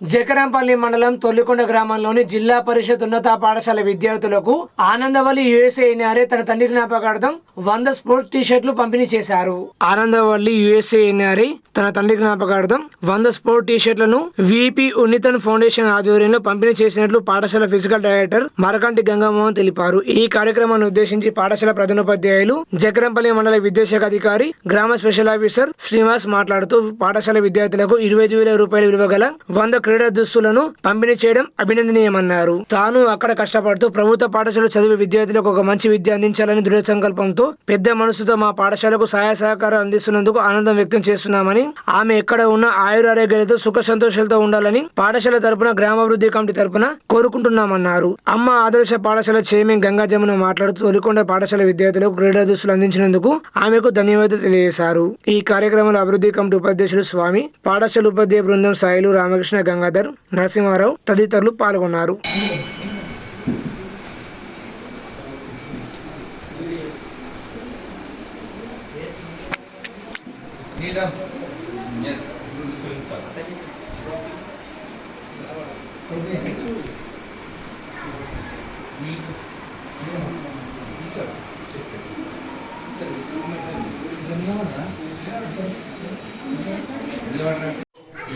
జకరంపల్లి మండలం తొల్లికొండ గ్రామంలోని జిల్లా పరిషత్ ఉన్నత పాఠశాల విద్యార్థులకు ఆనందవల్లి యుఎస్ఏ ఎన్ఆర్ఏ తన తండ్రి జ్ఞాపకార్థం వంద స్పోర్ట్స్ టీ షర్ట్లు పంపిణీ చేశారు. ఆనందవల్లి యుఎస్ఏ ఎన్ఆర్ఏ తన తండ్రి జ్ఞాపకార్థం వంద స్పోర్ట్ టీషర్ట్లను విపి ఉన్నితన్ ఫౌండేషన్ ఆధ్వర్యంలో పంపిణీ చేసినట్లు పాఠశాల ఫిజికల్ డైరెక్టర్ మరకంటి గంగామోహన్ తెలిపారు. ఈ కార్యక్రమాన్ని ఉద్దేశించి పాఠశాల ప్రధానోపాధ్యాయులు జకరంపల్లి మండల విద్యాశాఖ అధికారి గ్రామ స్పెషల్ ఆఫీసర్ శ్రీనివాస్ మాట్లాడుతూ పాఠశాల విద్యార్థులకు ఇరవై వేల రూపాయల విలువ గల వంద క్రీడా దుస్తులను పంపిణీ చేయడం అభినందనీయమన్నారు. తాను అక్కడ కష్టపడుతూ ప్రభుత్వ పాఠశాల చదివే విద్యార్థులకు ఒక మంచి విద్య అందించాలని దృఢ సంకల్పంతో పెద్ద మనసుతో మా పాఠశాలకు సహాయ సహకారం అందిస్తున్నందుకు ఆనందం వ్యక్తం చేస్తున్నామని ఆమె ఎక్కడ ఉన్న ఆయురారోగ్యాలతో సుఖ సంతోషాలతో ఉండాలని పాఠశాల తరపున గ్రామాభివృద్ధి కమిటీ తరపున కోరుకుంటున్నామన్నారు. అమ్మ ఆదర్శ పాఠశాల చైర్మన్ గంగా జమున మాట్లాడుతూ తొలికొండ పాఠశాల విద్యార్థులకు క్రీడా దుస్తులు అందించినందుకు ఆమెకు ధన్యవాదాలు తెలియజేశారు. ఈ కార్యక్రమంలో అభివృద్ధి కమిటీ ఉపాధ్యక్షులు స్వామి పాఠశాల ఉపాధ్యాయ బృందం సాయిలు రామకృష్ణ గంగాధర్ నరసింహారావు తదితరులు పాల్గొన్నారు.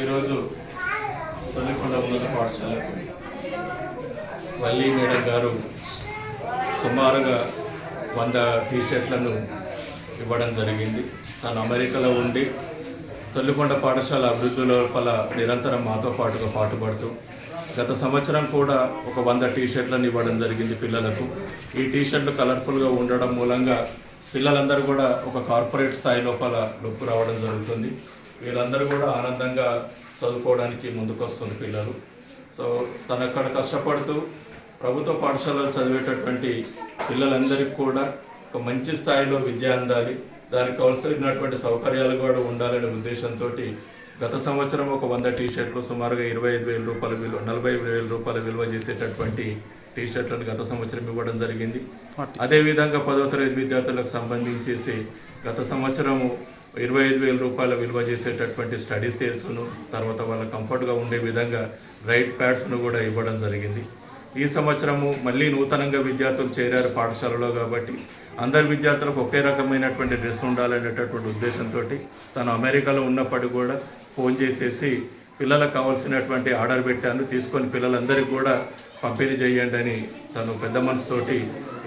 ఈరోజు ఉన్నత పాఠశాలకు వల్లి మేడం గారు సుమారుగా వంద టీషర్ట్లను ఇవ్వడం జరిగింది. తను అమెరికాలో ఉండి తొలికొండ పాఠశాల అభివృద్ధి లోపల నిరంతరం మాతో పాటుగా పాటుపడుతూ గత సంవత్సరం కూడా ఒక వంద టీషర్ట్లను ఇవ్వడం జరిగింది పిల్లలకు. ఈ టీషర్ట్లు కలర్ఫుల్గా ఉండడం మూలంగా పిల్లలందరూ కూడా ఒక కార్పొరేట్ స్థాయి లోపల నొప్పు రావడం జరుగుతుంది. వీళ్ళందరూ కూడా ఆనందంగా చదువుకోవడానికి ముందుకొస్తుంది పిల్లలు. సో తను అక్కడ కష్టపడుతూ ప్రభుత్వ పాఠశాలలో చదివేటటువంటి పిల్లలందరికీ కూడా ఒక మంచి స్థాయిలో విద్య అందాలి. దానికి కావలసినటువంటి సౌకర్యాలు కూడా ఉండాలనే ఉద్దేశంతో గత సంవత్సరం ఒక వంద టీ షర్ట్లు సుమారుగా ఇరవై ఐదు వేల రూపాయల విలువ నలభై వేల రూపాయల విలువ చేసేటటువంటి టీ షర్ట్లను గత సంవత్సరం ఇవ్వడం జరిగింది. అదేవిధంగా పదో తరగతి విద్యార్థులకు సంబంధించేసి గత సంవత్సరము ఇరవై ఐదు వేల రూపాయల విలువ చేసేటటువంటి స్టడీ సేల్స్ను తర్వాత వాళ్ళ కంఫర్ట్గా ఉండే విధంగా రైట్ ప్యాడ్స్ను కూడా ఇవ్వడం జరిగింది. ఈ సంవత్సరము మళ్ళీ నూతనంగా విద్యార్థులు చేరారు పాఠశాలలో కాబట్టి అందరు విద్యార్థులకు ఒకే రకమైనటువంటి డ్రెస్ ఉండాలనేటటువంటి ఉద్దేశంతో తను అమెరికాలో ఉన్నప్పటికీ కూడా ఫోన్ చేసేసి పిల్లలకు కావాల్సినటువంటి ఆర్డర్ పెట్టాను తీసుకొని పిల్లలందరికీ కూడా పంపిణీ చేయండి అని తను పెద్ద మనసుతోటి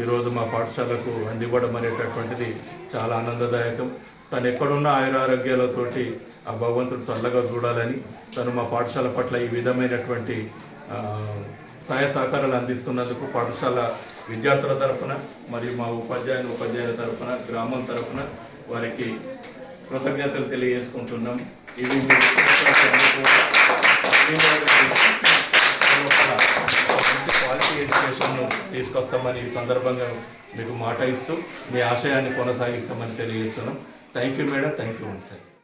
ఈరోజు మా పాఠశాలకు అందివ్వడం అనేటటువంటిది చాలా ఆనందదాయకం. తను ఎక్కడున్న ఆయురారోగ్యాలతోటి ఆ భగవంతుడు చల్లగా చూడాలని తను మా పాఠశాల పట్ల ఈ విధమైనటువంటి సహాయ సహకారాలు అందిస్తున్నందుకు పాఠశాల విద్యార్థుల తరఫున మరియు మా ఉపాధ్యాయులు ఉపాధ్యాయుల తరఫున గ్రామం తరఫున వారికి కృతజ్ఞతలు తెలియజేసుకుంటున్నాం. ఇవి మంచి క్వాలిటీ ఎడ్యుకేషన్ను తీసుకొస్తామని ఈ సందర్భంగా మీకు మాట ఇస్తూ మీ ఆశయాన్ని కొనసాగిస్తామని తెలియజేస్తున్నాం. Thank you madam thank you sir